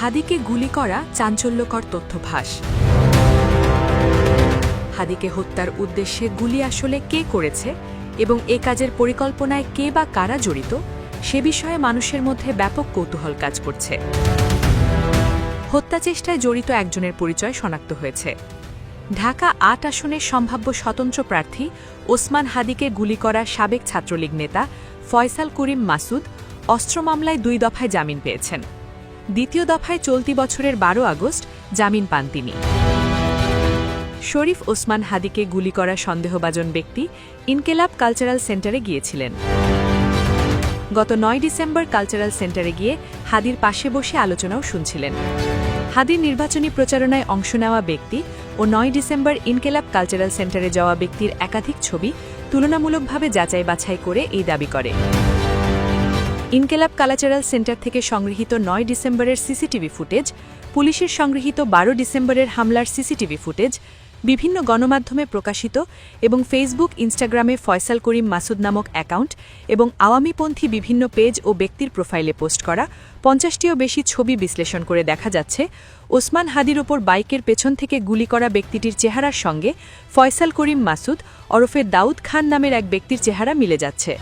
হাদিকে গুলি করা চাঞ্চল্যকর তথ্যভাস। হাদিকে হত্যার উদ্দেশ্যে গুলি আসলে কে করেছে এবং এ কাজের পরিকল্পনায় কে বা কারা জড়িত, সে বিষয়ে মানুষের মধ্যে ব্যাপক কৌতূহল কাজ করছে। হত্যা চেষ্টায় জড়িত একজনের পরিচয় শনাক্ত হয়েছে। ঢাকা আট আসনের সম্ভাব্য স্বতন্ত্র প্রার্থী ওসমান হাদিকে গুলি করা সাবেক ছাত্রলীগ নেতা ফয়সাল করিম মাসুদ অস্ত্র মামলায় দুই দফায় জামিন পেয়েছেন। দ্বিতীয় দফায় চলতি বছরের বারো আগস্ট জামিন পান তিনি। শরীফ ওসমান হাদিকে গুলি করা সন্দেহভাজন ব্যক্তি ইনকেলাব কালচারাল সেন্টারে গিয়েছিলেন। গত নয় ডিসেম্বর কালচারাল সেন্টারে গিয়ে হাদির পাশে বসে আলোচনাও শুনছিলেন। হাদির নির্বাচনী প্রচারণায় অংশ নেওয়া ব্যক্তি ও নয় ডিসেম্বর ইনকেলাব কালচারাল সেন্টারে যাওয়া ব্যক্তির একাধিক ছবি তুলনামূলকভাবে যাচাই বাছাই করে এই দাবি করে। ইনকেলাব কালচারাল সেন্টার থেকে সংগৃহীত নয় ডিসেম্বরের সিসিটিভি ফুটেজ, পুলিশের সংগৃহীত বারো ডিসেম্বরের হামলার সিসিটিভি ফুটেজ, বিভিন্ন গণমাধ্যমে প্রকাশিত এবং ফেসবুক, ইনস্টাগ্রামে ফয়সাল করিম মাসুদ নামক অ্যাকাউন্ট এবং আওয়ামীপন্থী বিভিন্ন পেজ ও ব্যক্তির প্রোফাইলে পোস্ট করা পঞ্চাশটিও বেশি ছবি বিশ্লেষণ করে দেখা যাচ্ছে। ওসমান হাদির ওপর বাইকের পেছন থেকে গুলি করা ব্যক্তিটির চেহারার সঙ্গে ফয়সাল করিম মাসুদ ওরফে দাউদ খান নামের এক ব্যক্তির চেহারা মিলে যাচ্ছে।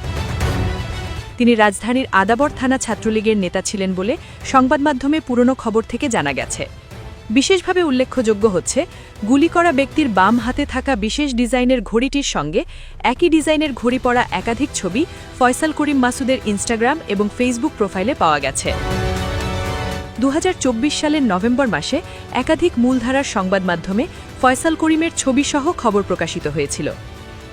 তিনি রাজধানীর আদাবর থানা ছাত্রলীগের নেতা ছিলেন বলে সংবাদ মাধ্যমে পুরনো খবর থেকে জানা গেছে। বিশেষভাবে উল্লেখযোগ্য হচ্ছে, গুলি করা ব্যক্তির বাম হাতে থাকা বিশেষ ডিজাইনের ঘড়িটির সঙ্গে একই ডিজাইনের ঘড়ি পরা একাধিক ছবি ফয়সাল করিম মাসুদের ইনস্টাগ্রাম এবং ফেসবুক প্রোফাইলে পাওয়া গেছে। দু হাজার চব্বিশ সালের নভেম্বর মাসে একাধিক মূলধারার সংবাদ মাধ্যমে ফয়সাল করিমের ছবিসহ খবর প্রকাশিত হয়েছিল।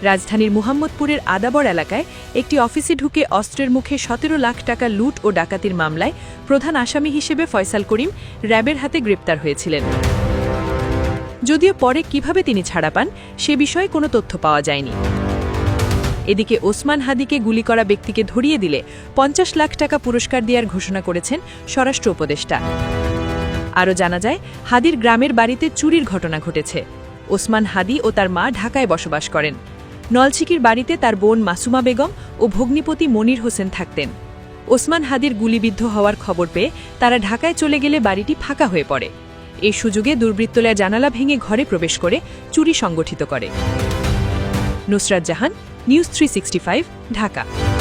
রাজধানীর মুহাম্মদপুরের আদাবর এলাকায় একটি অফিসে ঢুকে অস্ত্রের মুখে সতেরো লাখ টাকা লুট ও ডাকাতির মামলায় প্রধান আসামি হিসেবে ফয়সাল করিম র্যাবের হাতে গ্রেপ্তার হয়েছিলেন। যদিও পরে কীভাবে তিনি ছাড়া পান, সে বিষয়ে কোনো তথ্য পাওয়া যায়নি। এদিকে ওসমান হাদিকে গুলি করা ব্যক্তিকে ধরিয়ে দিলে পঞ্চাশ লাখ টাকা পুরস্কার দেওয়ার ঘোষণা করেছেন স্বরাষ্ট্র উপদেষ্টা। আরও জানা যায়, হাদির গ্রামের বাড়িতে চুরির ঘটনা ঘটেছে। ওসমান হাদি ও তার মা ঢাকায় বসবাস করেন। নলছিকির বাড়িতে তার বোন মাসুমা বেগম ও ভগ্নিপতি মনির হোসেন থাকতেন। ওসমান হাদির গুলিবিদ্ধ হওয়ার খবর পেয়ে তারা ঢাকায় চলে গেলে বাড়িটি ফাঁকা হয়ে পড়ে। এই সুযোগে দুর্বৃত্তরা জানালা ভেঙে ঘরে প্রবেশ করে চুরি সংগঠিত করে। Nusrat Jahan, news three Dhaka.